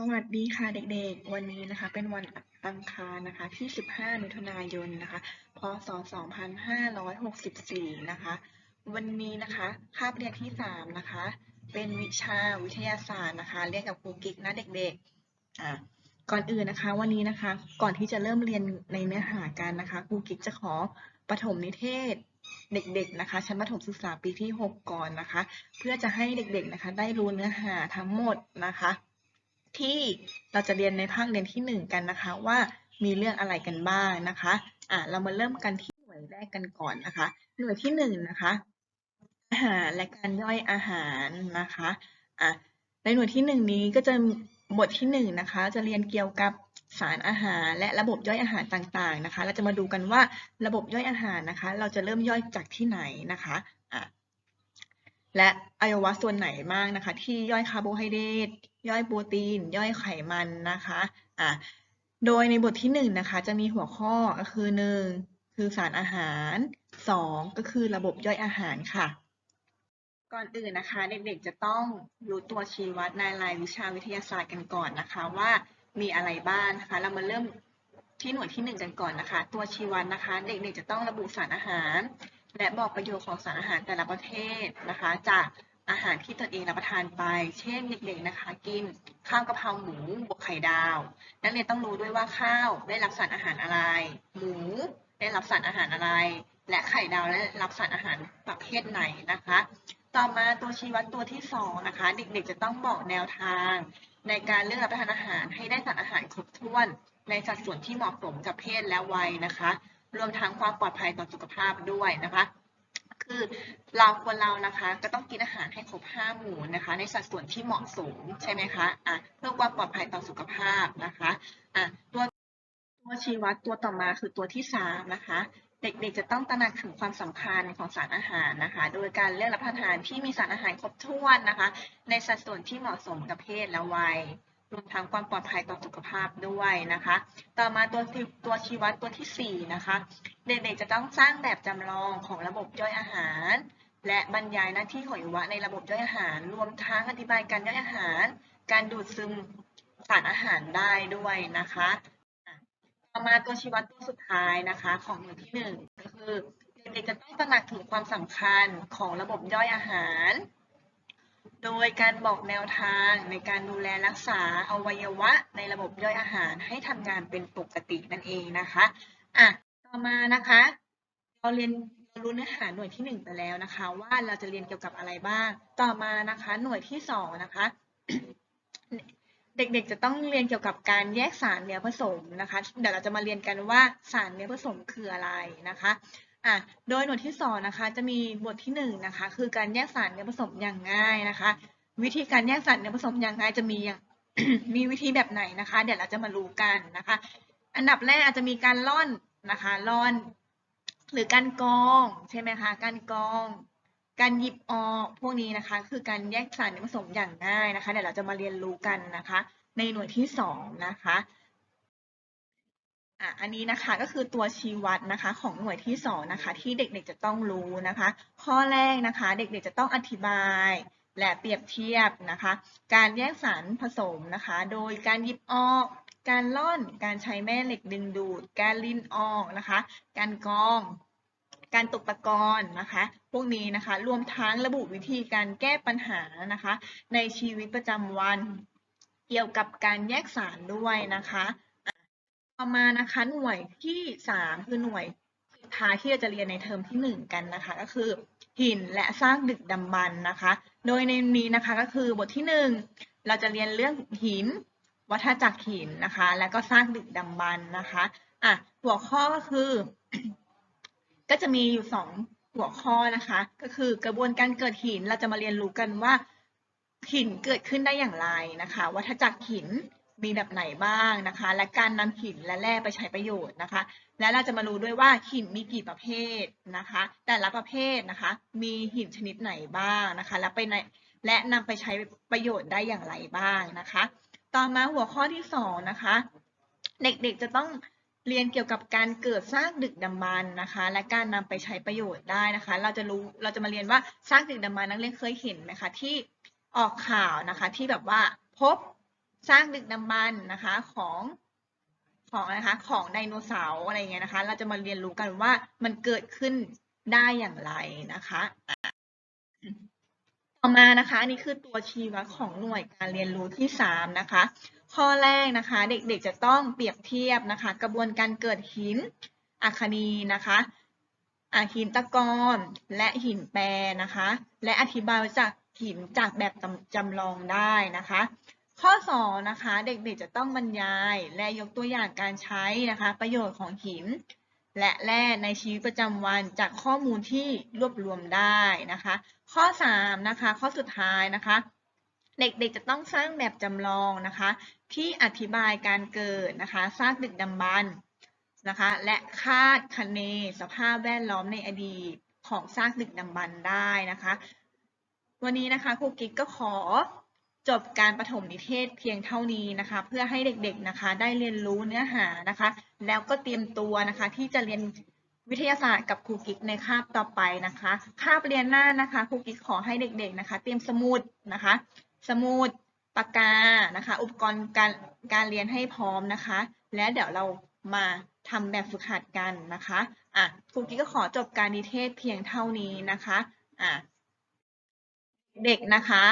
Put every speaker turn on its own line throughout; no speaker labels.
สวัสดีค่ะเด็กๆ วันนี้นะคะเป็นวันอังคารนะคะที่ 15 มิถุนายนนะคะ พศ 2564 นะคะ วันนี้นะคะคาบเรียนที่ 3 นะคะ เป็นวิชาวิทยาศาสตร์นะคะ เรียนกับครูกิ๊กนะเด็กๆอะก่อนอื่นนะคะวันนี้นะคะก่อนที่จะเริ่มเรียนในเนื้อหากันนะคะครูกิ๊กจะขอปฐมนิเทศเด็กๆนะคะชั้นประถมศึกษาปีที่ 6 ก่อนนะคะ เพื่อจะให้เด็กๆนะคะ ได้รู้เนื้อหาทั้งหมดนะคะ ที่เราจะเรียนในภาคเรียนที่หนึ่งกันนะคะว่ามีเรื่องอะไรกันบ้างนะคะอะเรามาเริ่มกันที่หน่วยแรกกันก่อนนะคะ หน่วยที่หนึ่งนะคะอาหารและการย่อยอาหารนะคะอะในหน่วยที่หนึ่งนี้ก็จะบทที่หนึ่งนะคะ จะเรียนเกี่ยวกับสารอาหารและระบบย่อยอาหารต่างๆนะคะ เราจะมาดูกันว่าระบบย่อยอาหารนะคะ เราจะเริ่มย่อยจากที่ไหนนะคะอะและอวัยวะส่วนไหนบ้างนะคะ ที่ย่อยคาร์โบไฮเดรต ย่อยโปรตีน ย่อยไขมันนะคะอะโดยในบทที่หนึ่งนะคะจะมีหัวข้อก็คือหนึ่งคือสารอาหารสองก็คือระบบย่อยอาหารค่ะ ก่อนอื่นนะคะ เด็กๆจะต้องรู้ตัวชี้วัดในรายวิชาวิทยาศาสตร์กันก่อนนะคะว่ามีอะไรบ้างนะคะ เรามาเริ่มที่หน่วยที่หนึ่งกันก่อนนะคะ ตัวชี้วัดนะคะ เด็กๆจะต้องระบุสารอาหาร และบอกประโยชน์ของสารอาหารแต่ละประเภทนะคะ จาก อาหารที่ตนเองรับประทานไป เช่นเด็กๆนะคะ กินข้าวกะเพราหมูบวกไข่ดาว นักเรียนต้องรู้ด้วยว่าข้าวได้รับสารอาหารอะไร หมูได้รับสารอาหารอะไร และไข่ดาวได้รับสารอาหารประเภทไหนนะคะ ต่อมาตัวชี้วัดตัวที่สองนะคะ เด็กๆจะต้องบอกแนวทาง ในการเลือกรับประทานอาหารให้ได้สารอาหารครบถ้วน ในสัดส่วนที่เหมาะสมกับเพศและวัยนะคะ รวมทั้งความปลอดภัยต่อสุขภาพด้วยนะคะ คือเราคนเรานะคะก็ต้องกินอาหารให้ครบห้าหมู่นะคะ ในสัดส่วนที่เหมาะสมใช่ไหมคะอะเพื่อความปลอดภัยต่อสุขภาพนะคะอะตัวตัวชี้วัดตัวต่อมาคือตัวที่สามนะคะเด็กๆ จะต้องตระหนักถึงความสำคัญของสารอาหารนะคะ โดยการเลือกรับประทานที่มีสารอาหารครบถ้วนนะคะ ในสัดส่วนที่เหมาะสมกับเพศและวัย รวมทั้งความปลอดภัยต่อสุขภาพด้วยนะคะ ต่อมาตัวตัวชี้วัดตัวที่สี่นะคะ เด็กๆจะต้องสร้างแบบจำลองของระบบย่อยอาหาร และบรรยายหน้าที่ของอวัยวะในระบบย่อยอาหาร รวมทั้งอธิบายการย่อยอาหาร การดูดซึมสารอาหารได้ด้วยนะคะ ต่อมาตัวชี้วัดตัวสุดท้ายนะคะของหน่วยที่หนึ่งก็คือเด็กๆจะต้องตระหนักถึงความสำคัญของระบบย่อยอาหาร โดยการบอกแนวทางในการดูแลรักษาอวัยวะในระบบย่อยอาหารให้ทำงานเป็นปกตินั่นเองนะคะอะต่อมานะคะ เราเรียนเรารู้เนื้อหาหน่วยที่หนึ่งไปแล้วนะคะ ว่าเราจะเรียนเกี่ยวกับอะไรบ้าง ต่อมานะคะหน่วยที่สองนะคะเด็กๆ จะต้องเรียนเกี่ยวกับการแยกสารเนื้อผสมนะคะ เดี๋ยวเราจะมาเรียนกันว่าสารเนื้อผสมคืออะไรนะคะ อะโดยหน่วยที่สองนะคะจะมีบทที่หนึ่งนะคะคือการแยกสารเนื้อผสมอย่างง่ายนะคะ วิธีการแยกสารเนื้อผสมอย่างง่ายจะมีอย่างมีวิธีแบบไหนนะคะ เดี๋ยวเราจะมารู้กันนะคะ อันดับแรกอาจจะมีการล่อนนะคะล่อน หรือการกองใช่ไหมคะการกอง การหยิบออกพวกนี้นะคะ คือการแยกสารผสมอย่างง่ายนะคะ เดี๋ยวเราจะมาเรียนรู้กันนะคะ ในหน่วยที่สองนะคะ อะอันนี้นะคะก็คือตัวชี้วัดนะคะของหน่วยที่สองนะคะ ที่เด็กๆจะต้องรู้นะคะ ข้อแรกนะคะเด็กๆจะต้องอธิบาย และเปรียบเทียบนะคะ การแยกสารผสมนะคะ โดยการหยิบออก การล่อน การใช้แม่เหล็กดึงดูด การลิ้นออกนะคะ การกรอง การตกตะกอนนะคะ พวกนี้นะคะ รวมทั้งระบุวิธีการแก้ปัญหานะคะ ในชีวิตประจำวัน เกี่ยวกับการแยกสารด้วยนะคะ ต่อมานะคะหน่วยที่สามคือหน่วยสุดท้ายที่เราจะเรียนในเทอมที่หนึ่งกันนะคะ ก็คือหินและซากดึกดำบรรพ์นะคะ โดยในนี้นะคะก็คือบทที่หนึ่งเราจะเรียนเรื่องหิน วัฏจักรหินนะคะ แล้วก็ซากดึกดำบรรพ์นะคะอะหัวข้อก็คือ ก็จะมีอยู่สองหัวข้อนะคะ ก็คือกระบวนการเกิดหินเราจะมาเรียนรู้กันว่าหินเกิดขึ้นได้อย่างไรนะคะ วัฏจักรหิน มีแบบไหนบ้างนะคะ และการนำหินและแร่ไปใช้ประโยชน์นะคะ และเราจะมารู้ด้วยว่าหินมีกี่ประเภทนะคะ แต่ละประเภทนะคะ มีหินชนิดไหนบ้างนะคะ และไปในและนำไปใช้ประโยชน์ได้อย่างไรบ้างนะคะ ต่อมาหัวข้อที่สองนะคะ เด็กๆจะต้องเรียนเกี่ยวกับการเกิดซากดึกดำบรรพ์นะคะ และการนำไปใช้ประโยชน์ได้นะคะ เราจะรู้เราจะมาเรียนว่าซากดึกดำบรรพ์นักเรียนเคยเห็นไหมคะที่ออกข่าวนะคะที่แบบว่าพบ สร้างดึกดำบรรพ์นะคะของของนะคะของไดโนเสาร์อะไรเงี้ยนะคะ เราจะมาเรียนรู้กันว่ามันเกิดขึ้นได้อย่างไรนะคะต่อมานะคะอันนี้คือตัวชีวัดของหน่วยการเรียนรู้ที่สามนะคะ ข้อแรกนะคะ เด็กๆจะต้องเปรียบเทียบนะคะ กระบวนการเกิดหินอัคคนีนะคะอะหินตะกอนและหินแปรนะคะ และอธิบายจากหินจากแบบจำลองได้นะคะ ข้อสองนะคะเด็กๆจะต้องบรรยายและยกตัวอย่างการใช้นะคะประโยชน์ของหิน และแร่ในชีวิตประจำวันจากข้อมูลที่รวบรวมได้นะคะ ข้อสามนะคะข้อสุดท้ายนะคะ เด็กๆจะต้องสร้างแบบจำลองนะคะ ที่อธิบายการเกิดนะคะซากดึกดำบรรนะคะและคาดคะเนสภาพแวดล้อมในอดีตของซากดึกดำบรรได้นะคะ วันนี้นะคะครูกิ๊กก็ขอ จบการประถมนิเทศเพียงเท่านี้นะคะ เพื่อให้เด็กๆนะคะ ได้เรียนรู้เนื้อหานะคะ แล้วก็เตรียมตัวนะคะ ที่จะเรียนวิทยาศาสตร์กับครูกิ๊กในคาบต่อไปนะคะคาบเรียนหน้านะคะครูกิ๊กขอให้เด็กๆนะคะ เตรียมสมุดนะคะ สมุดปากกานะคะ อุปกรณ์การการเรียนให้พร้อมนะคะ และเดี๋ยวเรามาทำแบบฝึกหัดกันนะคะอะครูกิ๊กก็ขอจบการนิเทศเพียงเท่านี้นะคะอะเด็กนะคะ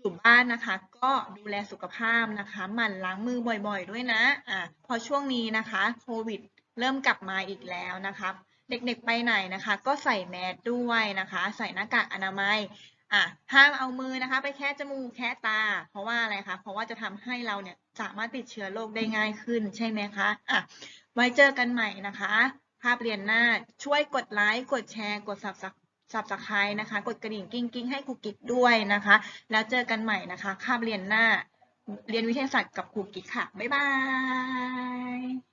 อยู่บ้านนะคะ ก็ดูแลสุขภาพนะคะหมั่นล้างมือบ่อยๆ ด้วยนะอะพอช่วงนี้นะคะโควิดเริ่มกลับมาอีกแล้วนะคะเด็กๆไปไหนนะคะ ก็ใส่แมสด้วยนะคะ ใส่หน้ากากอนามัยอะห้ามเอามือนะคะ ไปแค่จมูกแค่ตา เพราะว่าอะไรคะเพราะว่าจะทำให้เราเนี่ยสามารถติดเชื้อโรคได้ง่ายขึ้นใช่ไหมคะอะไว้เจอกันใหม่นะคะ ภาพเรียนหน้าช่วยกดไลค์กดแชร์ กด subscribe สับสไครนะคะ กดกระดิ่งกิ้งกิ้งให้ครูกิ๊กด้วยนะคะ แล้วเจอกันใหม่นะคะ คาบเรียนหน้า เรียนวิทยาศาสตร์กับครูกิ๊กค่ะ บ๊ายบาย